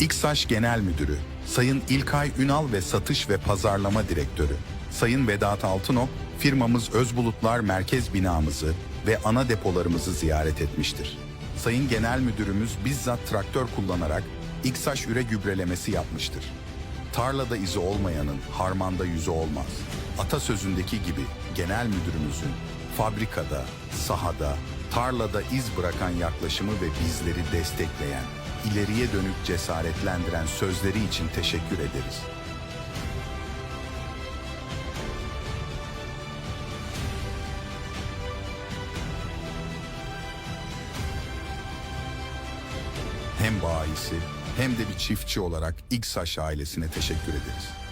İKSAŞ Genel Müdürü, Sayın İlkay Ünal ve Satış ve Pazarlama Direktörü, Sayın Vedat Altınok, firmamız Özbulutlar Merkez binamızı ve ana depolarımızı ziyaret etmiştir. Sayın Genel Müdürümüz bizzat traktör kullanarak İKSAŞ üre gübrelemesi yapmıştır. Tarlada izi olmayanın harmanda yüzü olmaz. Atasözündeki gibi genel müdürümüzün fabrikada, sahada, tarlada iz bırakan yaklaşımı ve bizleri destekleyen, ileriye dönük cesaretlendiren sözleri için teşekkür ederiz. Hem bayisi hem de bir çiftçi olarak İKSAŞ ailesine teşekkür ederiz.